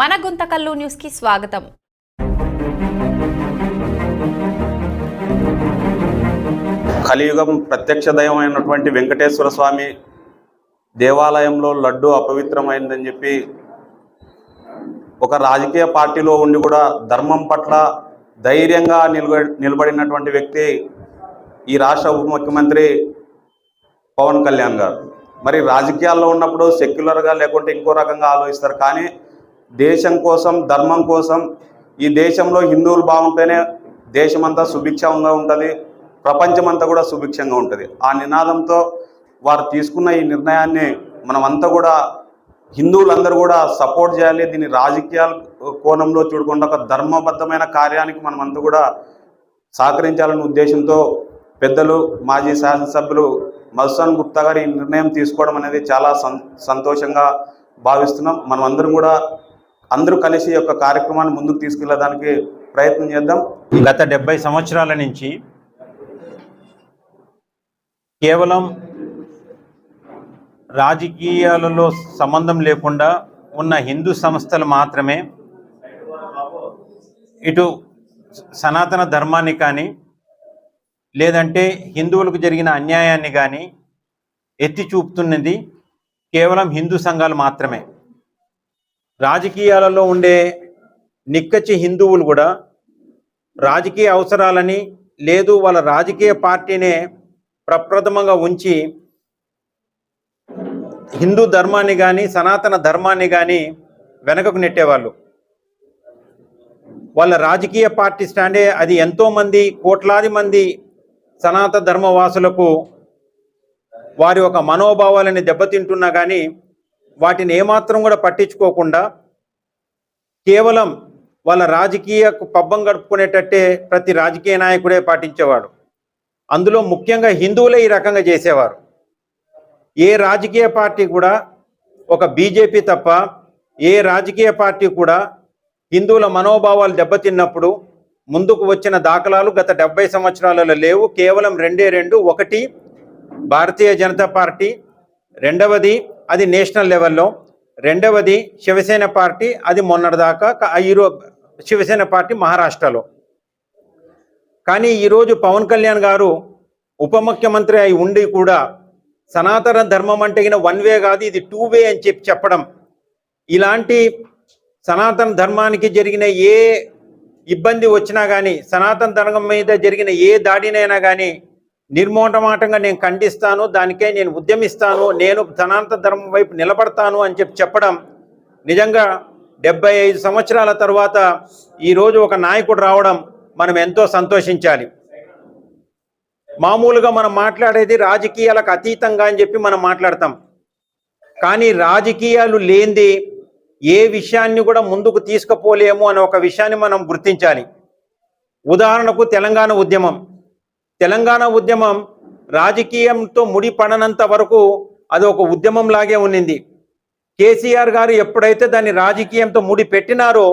మన గుంతకల్లు న్యూస్కి స్వాగతం. కలియుగం ప్రత్యక్ష దైవమైనటువంటి వెంకటేశ్వర స్వామి దేవాలయంలో లడ్డు అపవిత్రమైందని చెప్పి ఒక రాజకీయ పార్టీలో ఉండి కూడా ధర్మం పట్ల ధైర్యంగా నిలబ నిలబడినటువంటి వ్యక్తి ఈ రాష్ట్ర ఉప ముఖ్యమంత్రి పవన్ కళ్యాణ్ గారు. మరి రాజకీయాల్లో ఉన్నప్పుడు సెక్యులర్గా లేకుంటే ఇంకో రకంగా ఆలోచిస్తారు కానీ దేశం కోసం ధర్మం కోసం ఈ దేశంలో హిందువులు బాగుంటేనే దేశమంతా సుభిక్షంగా ఉంటుంది ప్రపంచమంతా కూడా సుభిక్షంగా ఉంటుంది. ఆ నినాదంతో వారు తీసుకున్న ఈ నిర్ణయాన్ని మనమంతా కూడా హిందువులందరూ కూడా సపోర్ట్ చేయాలి. దీన్ని రాజకీయాల కోణంలో చూడకుండా ఒక ధర్మబద్ధమైన కార్యానికి మనమంతా కూడా సహకరించాలనే ఉద్దేశంతో పెద్దలు మాజీ శాసనసభ్యులు మధుసూన్ గుప్తా గారు ఈ నిర్ణయం తీసుకోవడం అనేది చాలా సంతోషంగా భావిస్తున్నాం. మనం కూడా అందరూ కలిసి ఒక యొక్క కార్యక్రమాన్ని ముందుకు తీసుకెళ్ళడానికి ప్రయత్నం చేద్దాం. గత డెబ్బై సంవత్సరాల నుంచి కేవలం రాజకీయాలలో సంబంధం లేకుండా ఉన్న హిందూ సంస్థలు మాత్రమే ఇటు సనాతన ధర్మాన్ని కానీ లేదంటే హిందువులకు జరిగిన అన్యాయాన్ని కానీ ఎత్తి చూపుతున్నది కేవలం హిందూ సంఘాలు మాత్రమే. రాజకీయాలలో ఉండే నిక్కచ్చి హిందువులు కూడా రాజకీయ అవసరాలని లేదు వాళ్ళ రాజకీయ పార్టీనే ప్రప్రథమంగా ఉంచి హిందూ ధర్మాన్ని కానీ సనాతన ధర్మాన్ని కానీ వెనకకు నెట్టేవాళ్ళు. వాళ్ళ రాజకీయ పార్టీ స్టాండే అది ఎంతోమంది కోట్లాది మంది సనాతన ధర్మవాసులకు వారి యొక్క మనోభావాలని దెబ్బతింటున్నా కానీ వాటిని ఏమాత్రం కూడా పట్టించుకోకుండా కేవలం వాళ్ళ రాజకీయ పబ్బం గడుపుకునేటట్టే ప్రతి రాజకీయ నాయకుడే పాటించేవాడు. అందులో ముఖ్యంగా హిందువులే ఈ రకంగా చేసేవారు. ఏ రాజకీయ పార్టీ కూడా ఒక బీజేపీ తప్ప ఏ రాజకీయ పార్టీ కూడా హిందువుల మనోభావాలు దెబ్బతిన్నప్పుడు ముందుకు వచ్చిన దాఖలాలు గత డెబ్బై సంవత్సరాలలో లేవు. కేవలం రెండే రెండు. ఒకటి భారతీయ జనతా పార్టీ. రెండవది అది నేషనల్ లెవెల్లో. రెండవది శివసేన పార్టీ అది మొన్నటిదాకా ఈరో శివసేన పార్టీ మహారాష్ట్రలో. కానీ ఈరోజు పవన్ కళ్యాణ్ గారు ఉప ముఖ్యమంత్రి అయి ఉండి కూడా సనాతన ధర్మం అంటే వన్ వే కాదు ఇది టూ వే అని చెప్పి చెప్పడం. ఇలాంటి సనాతన ధర్మానికి జరిగిన ఏ ఇబ్బంది వచ్చినా కానీ సనాతన ధర్మం మీద జరిగిన ఏ దాడినైనా కానీ నిర్మోటమాటంగా నేను ఖండిస్తాను దానికే నేను ఉద్యమిస్తాను నేను ధనాంత ధర్మం వైపు నిలబడతాను అని చెప్పి చెప్పడం నిజంగా డెబ్బై ఐదు సంవత్సరాల తర్వాత ఈరోజు ఒక నాయకుడు రావడం మనం ఎంతో సంతోషించాలి. మామూలుగా మనం మాట్లాడేది రాజకీయాలకు అతీతంగా అని చెప్పి మనం మాట్లాడతాం. కానీ రాజకీయాలు లేనిది ఏ విషయాన్ని కూడా ముందుకు తీసుకుపోలేము అనే ఒక విషయాన్ని మనం గుర్తించాలి. ఉదాహరణకు తెలంగాణ ఉద్యమం. తెలంగాణ ఉద్యమం రాజకీయంతో ముడిపడనంత వరకు అది ఒక ఉద్యమం లాగే ఉన్నింది. కేసీఆర్ గారు ఎప్పుడైతే దాన్ని రాజకీయంతో ముడి పెట్టినారో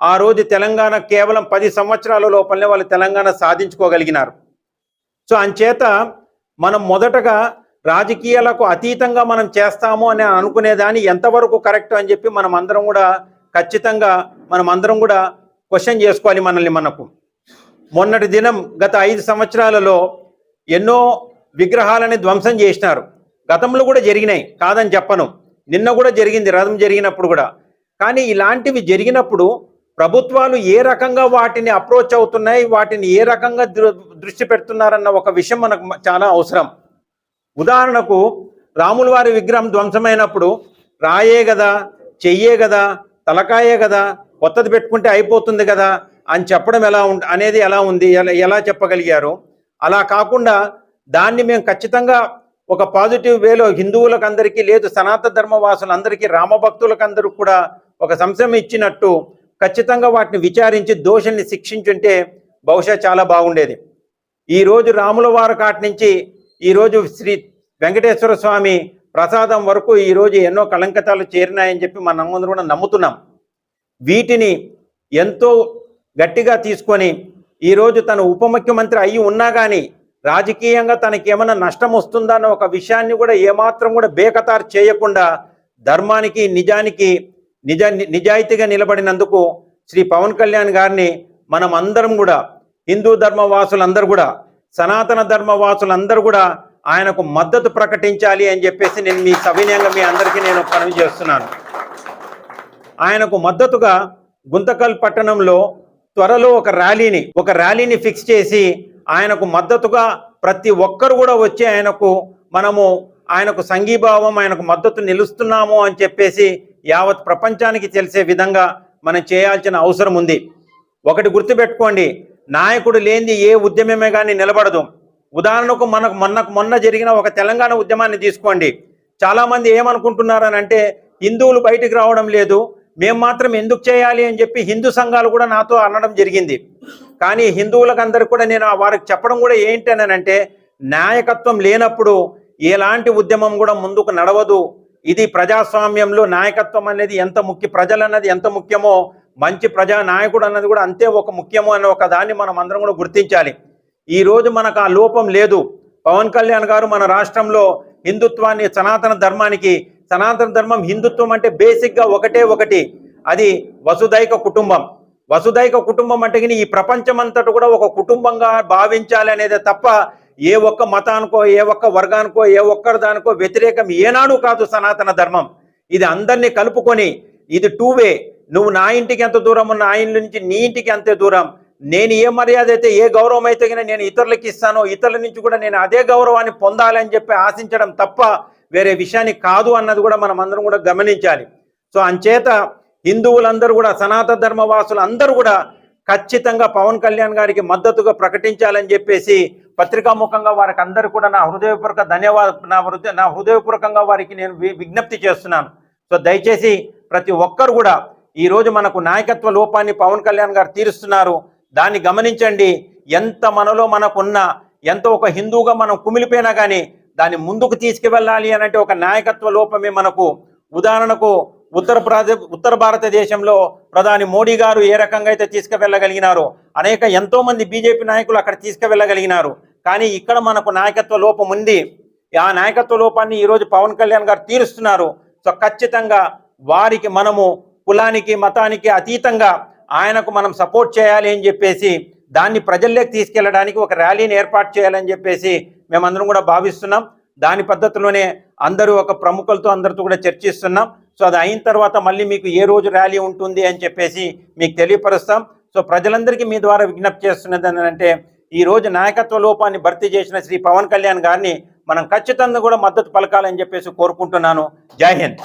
ఆ రోజు తెలంగాణ కేవలం పది సంవత్సరాల లోపలనే వాళ్ళు తెలంగాణ సాధించుకోగలిగినారు. సో అంచేత మనం మొదటగా రాజకీయాలకు అతీతంగా మనం చేస్తాము అని అనుకునేదాన్ని ఎంతవరకు కరెక్ట్ అని చెప్పి మనం అందరం కూడా ఖచ్చితంగా మనం అందరం కూడా క్వశ్చన్ చేసుకోవాలి మనల్ని మనకు. మొన్నటి దినం గత ఐదు సంవత్సరాలలో ఎన్నో విగ్రహాలని ధ్వంసం చేసినారు. గతంలో కూడా జరిగినాయి కాదని చెప్పను. నిన్న కూడా జరిగింది రథం జరిగినప్పుడు కూడా. కానీ ఇలాంటివి జరిగినప్పుడు ప్రభుత్వాలు ఏ రకంగా వాటిని అప్రోచ్ అవుతున్నాయి వాటిని ఏ రకంగా దృ- దృష్టి పెడుతున్నారన్న ఒక విషయం మనకు చాలా అవసరం. ఉదాహరణకు రాముల వారి విగ్రహం ధ్వంసమైనప్పుడు రాయే కదా చెయ్యే కదా తలకాయే కదా కొత్తది పెట్టుకుంటే అయిపోతుంది కదా అని చెప్పడం ఎలా ఉం అనేది ఎలా ఉంది ఎలా ఎలా చెప్పగలిగారు? అలా కాకుండా దాన్ని మేము ఖచ్చితంగా ఒక పాజిటివ్ వేలో హిందువులకు అందరికీ లేదు సనాతన ధర్మవాసులందరికీ రామభక్తులకు అందరూ కూడా ఒక సంశయం ఇచ్చినట్టు ఖచ్చితంగా వాటిని విచారించి దోషుల్ని శిక్షించుంటే బహుశా చాలా బాగుండేది. ఈరోజు రాముల వారి కాటి నుంచి ఈరోజు శ్రీ వెంకటేశ్వర స్వామి ప్రసాదం వరకు ఈ రోజు ఎన్నో కలంకతాలు చేరినాయని చెప్పి మనం కూడా నమ్ముతున్నాం. వీటిని ఎంతో గట్టిగా తీసుకొని ఈరోజు తను ఉప ముఖ్యమంత్రి అయ్యి ఉన్నా కానీ రాజకీయంగా తనకి ఏమైనా నష్టం వస్తుందా అన్న ఒక విషయాన్ని కూడా ఏమాత్రం కూడా బేకతారు చేయకుండా ధర్మానికి నిజానికి నిజ నిజాయితీగా నిలబడినందుకు శ్రీ పవన్ కళ్యాణ్ గారిని మనం అందరం కూడా హిందూ ధర్మ వాసులందరూ కూడా సనాతన ధర్మ వాసులందరూ కూడా ఆయనకు మద్దతు ప్రకటించాలి అని చెప్పేసి నేను మీ సవినయంగా మీ అందరికీ నేను పని చేస్తున్నాను ఆయనకు మద్దతుగా గుంతకల్ పట్టణంలో త్వరలో ఒక ర్యాలీని ఒక ర్యాలీని ఫిక్స్ చేసి ఆయనకు మద్దతుగా ప్రతి ఒక్కరు కూడా వచ్చి ఆయనకు మనము ఆయనకు సంఘీభావం ఆయనకు మద్దతు నిలుస్తున్నాము అని చెప్పేసి యావత్ ప్రపంచానికి తెలిసే విధంగా మనం చేయాల్సిన అవసరం ఉంది. ఒకటి గుర్తుపెట్టుకోండి నాయకుడు లేనిది ఏ ఉద్యమమే కానీ నిలబడదు. ఉదాహరణకు మనకు మొన్నకు మొన్న జరిగిన ఒక తెలంగాణ ఉద్యమాన్ని తీసుకోండి. చాలామంది ఏమనుకుంటున్నారని ఏమనుకుంటున్నారు అని అంటే హిందువులు బయటికి రావడం లేదు మేము మాత్రం ఎందుకు చేయాలి అని చెప్పి హిందూ సంఘాలు కూడా నాతో అనడం జరిగింది. కానీ హిందువులకు కూడా నేను వారికి చెప్పడం కూడా ఏంటి అని అంటే నాయకత్వం లేనప్పుడు ఎలాంటి ఉద్యమం కూడా ముందుకు నడవదు. ఇది ప్రజాస్వామ్యంలో నాయకత్వం అనేది ఎంత ముఖ్య ప్రజలు అన్నది ఎంత ముఖ్యమో మంచి ప్రజా నాయకుడు అన్నది కూడా అంతే ఒక ముఖ్యమో అనే ఒక దాన్ని మనం అందరం కూడా గుర్తించాలి. ఈ రోజు మనకు ఆ లోపం లేదు. పవన్ కళ్యాణ్ గారు మన రాష్ట్రంలో హిందుత్వాన్ని సనాతన ధర్మానికి సనాతన ధర్మం హిందుత్వం అంటే బేసిక్గా ఒకటే ఒకటి. అది వసుదైక కుటుంబం. వసుదైక కుటుంబం అంటే ఈ ప్రపంచం అంతటా కూడా ఒక కుటుంబంగా భావించాలి అనేది తప్ప ఏ ఒక్క మతానికో ఏ ఒక్క వర్గానికో ఏ ఒక్కరి దానికో వ్యతిరేకం ఏనాడు కాదు సనాతన ధర్మం. ఇది అందరినీ కలుపుకొని ఇది టూ వే నువ్వు నా ఇంటికి ఎంత దూరం నా ఇంటి నుంచి నీ ఇంటికి అంతే దూరం. నేను ఏ మర్యాద అయితే ఏ గౌరవం అయితే నేను ఇతరులకు ఇస్తానో ఇతరుల నుంచి కూడా నేను అదే గౌరవాన్ని పొందాలని చెప్పి ఆశించడం తప్ప వేరే విషయాన్ని కాదు అన్నది కూడా మనం అందరం కూడా గమనించాలి. సో అంచేత హిందువులందరూ కూడా సనాతన ధర్మవాసులు అందరూ కూడా ఖచ్చితంగా పవన్ కళ్యాణ్ గారికి మద్దతుగా ప్రకటించాలని చెప్పేసి పత్రికాముఖంగా వారికి అందరూ కూడా నా హృదయపూర్వక ధన్యవాద నా హృదయ నా హృదయపూర్వకంగా వారికి నేను వి- విజ్ఞప్తి చేస్తున్నాను. సో దయచేసి ప్రతి ఒక్కరు కూడా ఈ రోజు మనకు నాయకత్వ లోపాన్ని పవన్ కళ్యాణ్ గారు తీరుస్తున్నారు. దాన్ని గమనించండి. ఎంత మనలో మనకున్న ఎంత ఒక హిందూగా మనం కుమిలిపోయినా కానీ దాన్ని ముందుకు తీసుకువెళ్ళాలి అనంటే ఒక నాయకత్వ లోపమే మనకు. ఉదాహరణకు ఉత్తరప్రదేశ్ ఉత్తర భారతదేశంలో ప్రధాని మోడీ గారు ఏ రకంగా అయితే తీసుకువెళ్ళగలిగినారో అనేక ఎంతో మంది బీజేపీ నాయకులు అక్కడ తీసుకువెళ్ళగలిగినారు. కానీ ఇక్కడ మనకు నాయకత్వ లోపం ఉంది. ఆ నాయకత్వ లోపాన్ని ఈరోజు పవన్ కళ్యాణ్ గారు తీరుస్తున్నారు. సో ఖచ్చితంగా వారికి మనము కులానికి మతానికి అతీతంగా ఆయనకు మనం సపోర్ట్ చేయాలి అని చెప్పేసి దాన్ని ప్రజల్లోకి తీసుకెళ్ళడానికి ఒక ర్యాలీని ఏర్పాటు చేయాలని చెప్పేసి మేమందరం కూడా భావిస్తున్నాం. దాని పద్ధతిలోనే అందరూ ఒక ప్రముఖులతో అందరితో కూడా చర్చిస్తున్నాం. సో అది అయిన తర్వాత మళ్ళీ మీకు ఏ రోజు ర్యాలీ ఉంటుంది అని చెప్పేసి మీకు తెలియపరుస్తాం. సో ప్రజలందరికీ మీ ద్వారా విజ్ఞప్తి చేస్తున్నది ఏంటంటే ఈ రోజు నాయకత్వ లోపాన్ని భర్తీ చేసిన శ్రీ పవన్ కళ్యాణ్ గారిని మనం ఖచ్చితంగా కూడా మద్దతు పలకాలని చెప్పేసి కోరుకుంటున్నాను. జై హింద్.